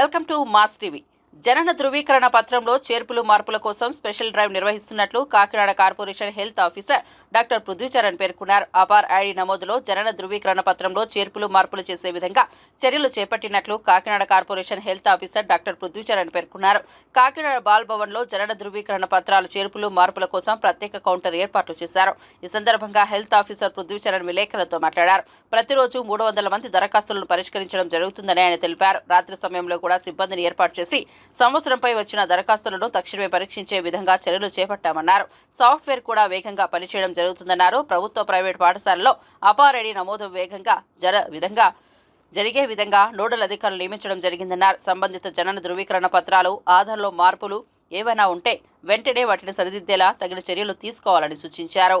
Welcome to mass TV. జనన ధృవీకరణ పత్రంలో చేర్పులు మార్పుల కోసం స్పెషల్ డ్రైవ్ నిర్వహిస్తున్నట్లు Kakinada corporation health officer doctor Prithvicharan పేర్కొన్నారు. అపార్ ఐడి నమోదులో జనన ధృవీకరణ పత్రంలో చేర్పులు మార్పులు చేసే విధంగా చర్యలు చేపట్టినట్లు Kakinada corporation health officer doctor Prithvicharan పేర్కొన్నారు. కాకినాడ బాల్ భవన్లో జనన ధృవీకరణ పత్రాల చేర్పులు మార్పుల కోసం ప్రత్యేక కౌంటర్ ఏర్పాట్లు చేశారు. ఈ సందర్భంగా హెల్త్ ఆఫీసర్ పృథ్వీచరణ్ విలేకరులతో మాట్లాడారు. ప్రతిరోజు మూడు వందల మంది దరఖాస్తులను పరిష్కరించడం జరుగుతుందని ఆయన తెలిపారు. రాత్రి సమయంలో కూడా సిబ్బందిని ఏర్పాటు చేసి సంవత్సరంపై వచ్చిన దరఖాస్తులను తక్షణమే పరీక్షించే విధంగా చర్యలు చేపట్టామన్నారు. సాఫ్ట్వేర్ కూడా వేగంగా పనిచేయడం జరుగుతుందన్నారు. ప్రభుత్వ ప్రైవేట్ పాఠశాలలో అపారెడీ నమోదు వేగంగా జర విధంగా జరిగే విధంగా నోడల్ అధికారులు నియమించడం జరిగిందన్నారు. సంబంధిత జనన ధృవీకరణ పత్రాలు ఆధార్లో మార్పులు ఏవైనా ఉంటే వెంటనే వాటిని సరిదిద్దేలా తగిన చర్యలు తీసుకోవాలని సూచించారు.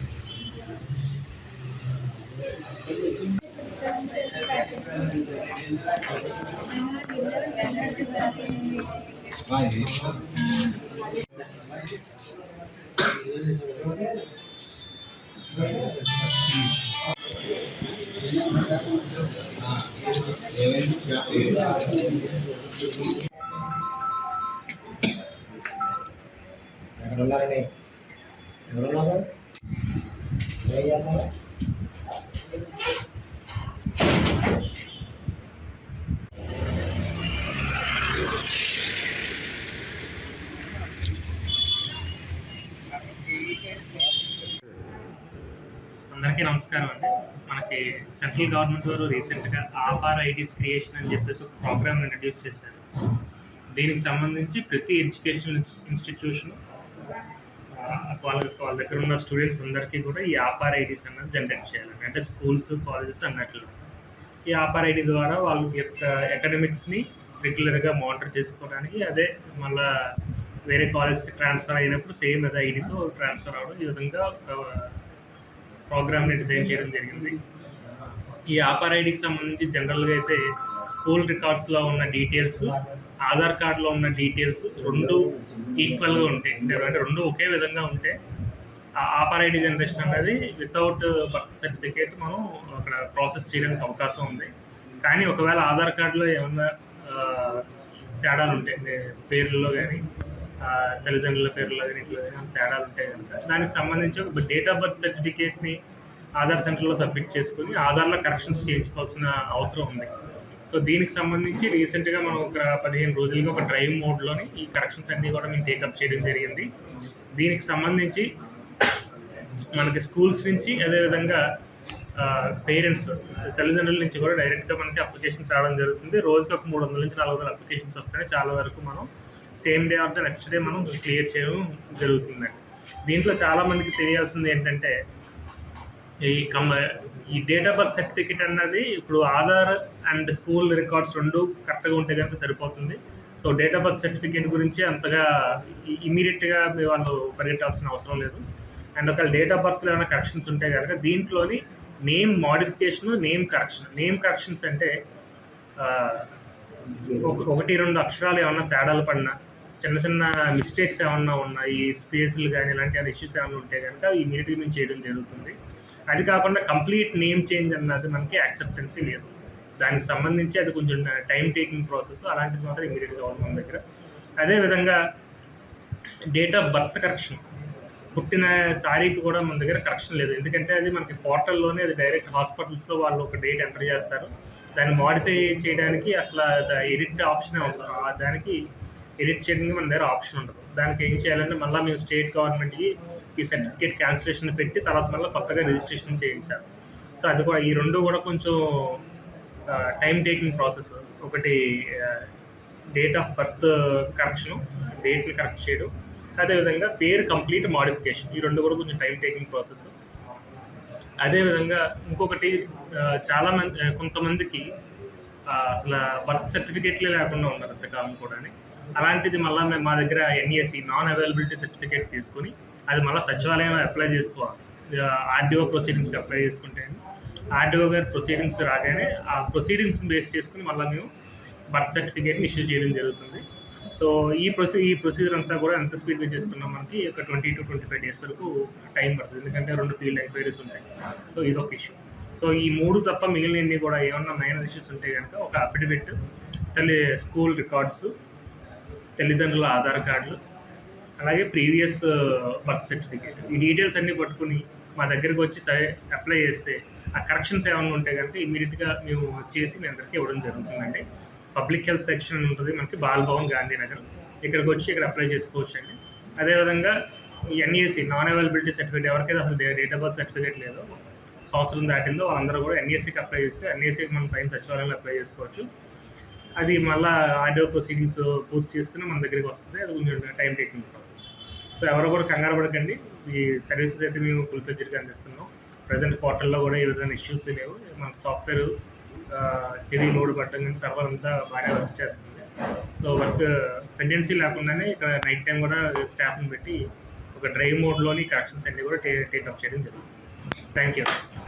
ఎక్కడ ఉన్నారండి ఎక్కడ ఉన్నారు? ఏం చేస్తున్నారు? అందరికీ నమస్కారం అండి. మనకి సెంట్రల్ గవర్నమెంట్ వారు రీసెంట్గా ఆధార్ ఐటీస్ క్రియేషన్ అని చెప్పేసి ఒక ప్రోగ్రామ్ ఇంట్రడ్యూస్ చేశారు. దీనికి సంబంధించి ప్రతి ఎడ్యుకేషనల్ ఇన్స్టిట్యూషన్ వాళ్ళ వాళ్ళ దగ్గర ఉన్న స్టూడెంట్స్ అందరికీ కూడా ఈ ఆపార్ ఐడీస్ అన్నది జనరేట్ చేయాలి అంటే స్కూల్స్ కాలేజెస్ అన్నట్లు. ఈ ఆపార్ ఐడి ద్వారా వాళ్ళ యొక్క అకాడమిక్స్ని రెగ్యులర్గా మానిటర్ చేసుకోవడానికి అదే మళ్ళా వేరే కాలేజ్కి ట్రాన్స్ఫర్ అయినప్పుడు సేమ్ అదే ఐడితో ట్రాన్స్ఫర్ అవ్వడం ఈ విధంగా ప్రోగ్రామ్ని డిజైన్ చేయడం జరిగింది. ఈ ఆపార్ ఐడికి సంబంధించి జనరల్గా అయితే స్కూల్ రికార్డ్స్లో ఉన్న డీటెయిల్స్ ఆధార్ కార్డులో ఉన్న డీటెయిల్స్ రెండు ఈక్వల్గా ఉంటాయి. అంటే రెండు ఒకే విధంగా ఉంటే ఆ ఐడి జనరేషన్ అనేది వితౌట్ బర్త్ సర్టిఫికేట్ మనం అక్కడ ప్రాసెస్ చేయడానికి అవకాశం ఉంది. కానీ ఒకవేళ ఆధార్ కార్డులో ఏమన్నా తేడాలు ఉంటాయి పేర్లలో కానీ తల్లిదండ్రుల పేర్లలో కానీ ఇట్లా కానీ తేడాలు ఉంటాయి కనుక దానికి సంబంధించి ఒక డేట్ ఆఫ్ బర్త్ సర్టిఫికేట్ని ఆధార్ సెంటర్లో సబ్మిట్ చేసుకుని ఆధార్లో కరెక్షన్స్ చేయించుకోవాల్సిన అవసరం ఉంది. సో దీనికి సంబంధించి రీసెంట్గా మనం ఒక పదిహేను రోజులుగా ఒక డ్రైవ్ మోడ్లోని ఈ కరెక్షన్స్ అన్నీ కూడా మేము టేకప్ చేయడం జరిగింది. దీనికి సంబంధించి మనకి స్కూల్స్ నుంచి అదేవిధంగా పేరెంట్స్ తల్లిదండ్రుల నుంచి కూడా డైరెక్ట్గా మనకి అప్లికేషన్స్ రావడం జరుగుతుంది. రోజుకి ఒక మూడు వందల నుంచి నాలుగు వందల అప్లికేషన్స్ వస్తాయి. చాలా వరకు మనం same day of the next day మనం క్లియర్ చేయడం జరుగుతుందండి దీంట్లో చాలామందికి తెలియాల్సింది ఏంటంటే ఈ కమ ఈ డేట్ ఆఫ్ బర్త్ సర్టిఫికేట్ అన్నది ఇప్పుడు ఆధార్ అండ్ స్కూల్ రికార్డ్స్ రెండు కరెక్ట్గా ఉంటే కనుక సరిపోతుంది. So date of birth certificate గురించి అంతగా ఇమీడియట్గా వాళ్ళు పరిగెట్టాల్సిన అవసరం లేదు. అండ్ ఒకవేళ డేట్ ఆఫ్ బర్త్లో ఏమైనా కరెక్షన్స్ ఉంటే కనుక దీంట్లోని name modification name correction name corrections అంటే ఒక- ఒకటి రెండు అక్షరాలు ఏమన్నా తేడాలు పడినా చిన్న చిన్న మిస్టేక్స్ ఏమన్నా ఉన్నాయి ఈ స్పేస్లు కానీ ఇలాంటి ఇష్యూస్ ఏమైనా ఉంటే కనుక ఇమీడియట్గా మేము చేయడం జరుగుతుంది. అది కాకుండా కంప్లీట్ నేమ్ చేంజ్ అన్నది మనకి యాక్సెప్టెన్సీ లేదు. దానికి సంబంధించి అది కొంచెం టైం టేకింగ్ ప్రాసెస్ అలాంటిది మాత్రం ఇమీడియట్గా ఉంది మన దగ్గర. అదేవిధంగా డేట్ ఆఫ్ బర్త్ కరెక్షన్ పుట్టిన తారీఖు కూడా మన దగ్గర కరెక్షన్ లేదు. ఎందుకంటే అది మనకి పోర్టల్లోనే అది డైరెక్ట్ హాస్పిటల్స్లో వాళ్ళు ఒక డేట్ ఎంటర్ చేస్తారు. దాన్ని మాడిఫై చేయడానికి అసలు ఎడిట్ ఆప్షనే దానికి ఎడిట్ చేయడానికి మన దగ్గర ఆప్షన్ ఉండదు. దానికి ఏం చేయాలంటే మళ్ళీ మేము స్టేట్ గవర్నమెంట్కి ఈ సర్టిఫికేట్ క్యాన్సిలేషన్ పెట్టి తర్వాత మళ్ళీ కొత్తగా రిజిస్ట్రేషన్ చేయించాలి. సో అది కూడా ఈ రెండు కూడా కొంచెం టైం టేకింగ్ ప్రాసెస్ ఒకటి డేట్ ఆఫ్ బర్త్ కరెక్షను డేట్ని కరెక్ట్ చేయడం. అదేవిధంగా పేరు కంప్లీట్ మాడిఫికేషన్ ఈ రెండు కూడా కొంచెం టైం టేకింగ్ ప్రాసెస్ అదేవిధంగా ఇంకొకటి చాలా మంది కొంతమందికి అసలు బర్త్ సర్టిఫికేట్లే లేకుండా ఉన్నారు అంతకాలం కూడా అలాంటిది మళ్ళీ మేము మా దగ్గర ఎన్ఈఎస్సి నాన్ అవైలబిలిటీ సర్టిఫికేట్ తీసుకుని అది మళ్ళీ సచివాలయం అప్లై చేసుకోవాలి ఆర్డీఓ ప్రొసీడింగ్స్కి అప్లై చేసుకుంటే ఆర్డీఓ గారి ప్రొసీడింగ్స్ రాగానే ఆ ప్రొసీడింగ్స్ బేస్ చేసుకుని మళ్ళీ మేము బర్త్ సర్టిఫికేట్ని ఇష్యూ చేయడం జరుగుతుంది. సో ఈ ప్రొసీ ఈ ప్రొసీజర్ అంతా కూడా ఎంత స్పీడ్గా చేసుకున్నాం మనకి ఒక twenty to twenty five days వరకు టైం పడుతుంది. ఎందుకంటే రెండు ఫీల్డ్ ఎంక్వైరీస్ ఉంటాయి. సో ఇదొక ఇష్యూ సో ఈ మూడు తప్ప మిగిలినవి కూడా ఏమన్నా మైనర్ ఇష్యూస్ ఉంటే కనుక ఒక అఫిడవిట్ తల్లి స్కూల్ రికార్డ్స్ తల్లిదండ్రుల ఆధార్ కార్డులు అలాగే ప్రీవియస్ బర్త్ సర్టిఫికేట్. ఈ డీటెయిల్స్ అన్నీ పట్టుకుని మా దగ్గరికి వచ్చి సరే అప్లై చేస్తే ఆ కరెక్షన్స్ ఏమైనా ఉంటే కనుక ఇమీడియట్గా మేము చేసి మీ అందరికీ ఇవ్వడం జరుగుతుందండి. పబ్లిక్ హెల్త్ సెక్షన్ ఉంటుంది మనకి బాలభవన్ గాంధీనగర్. ఇక్కడికి వచ్చి ఇక్కడ అప్లై చేసుకోవచ్చు అండి అదేవిధంగా ఎన్ఈఎస్సి నాన్ అవైలబిలిటీ సర్టిఫికేట్ ఎవరికైతే అసలు డేట్ ఆఫ్ బర్త్ సర్టిఫికేట్ లేదో సంవత్సరం దాటిందో వాళ్ళందరూ కూడా ఎన్ఈఎస్సికి అప్లై చేస్తే ఎన్ఈఎస్సికి మనం పైన సచివాలయంలో అప్లై చేసుకోవచ్చు. అది మళ్ళీ ఆడియో ప్రొసీడింగ్స్ పూర్తి చేసుకుని మన దగ్గరికి వస్తుంది. అది కొంచెం టైం టేకింగ్ ప్రాసెస్ సో ఎవరు కూడా కంగారు పడకండి. ఈ సర్వీసెస్ అయితే మేము ఫుల్ ఫ్లెడ్జ్గా అందిస్తున్నాం. ప్రజెంట్ పోర్టల్లో కూడా ఏ విధంగా ఇష్యూస్ లేవు. మన సాఫ్ట్వేర్ హెవీ లోడ్ పట్టడం కానీ సర్వర్ అంతా బాగా వర్క్ చేస్తుంది. సో వర్క్ పెండెన్సీ లేకుండానే ఇక్కడ నైట్ టైం కూడా స్టాఫ్ని పెట్టి ఒక డ్రైవ్ మోడ్లోని కరెక్షన్స్ అన్ని కూడా టే టేకప్ చేయడం జరుగుతుంది. Thank you